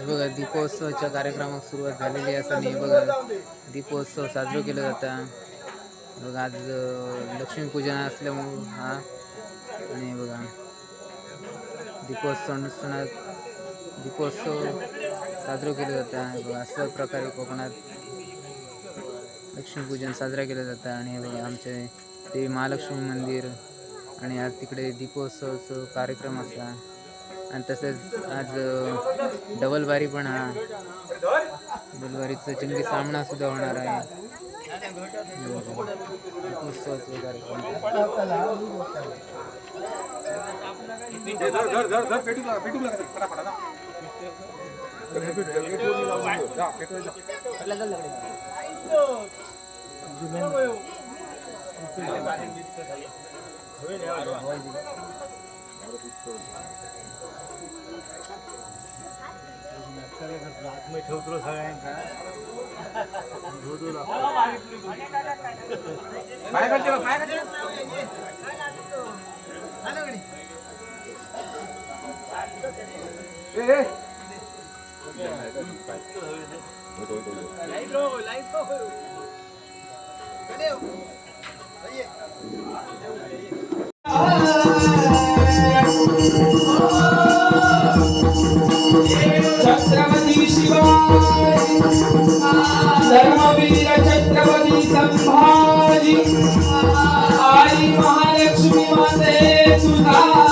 हे बघा दीपोत्सवाच्या कार्यक्रमात सुरुवात झालेली असताना हे बघा दीपोत्सव साजरा केला जाता. बघा आज लक्ष्मीपूजन असल्यामुळं हा. आणि बघा दीपोत्सव सणात दीपोत्सव साजरा केला जाता. बघा अशा प्रकारे कोकणात लक्ष्मीपूजन साजरा केलं जातं. आणि बघा आमचे देवी महालक्ष्मी मंदिर आणि आज तिकडे दीपोत्सवाचा कार्यक्रम असला. आणि तसेच आज डबलबारी पण हा. डबलबारीचा चिंगी सामना सुद्धा होणार आहे. दीपोत्सवाचा कार्यक्रम छत्रपती धर्मवीर छत्रपती संभाजी आई महालक्ष्मी माते सुधा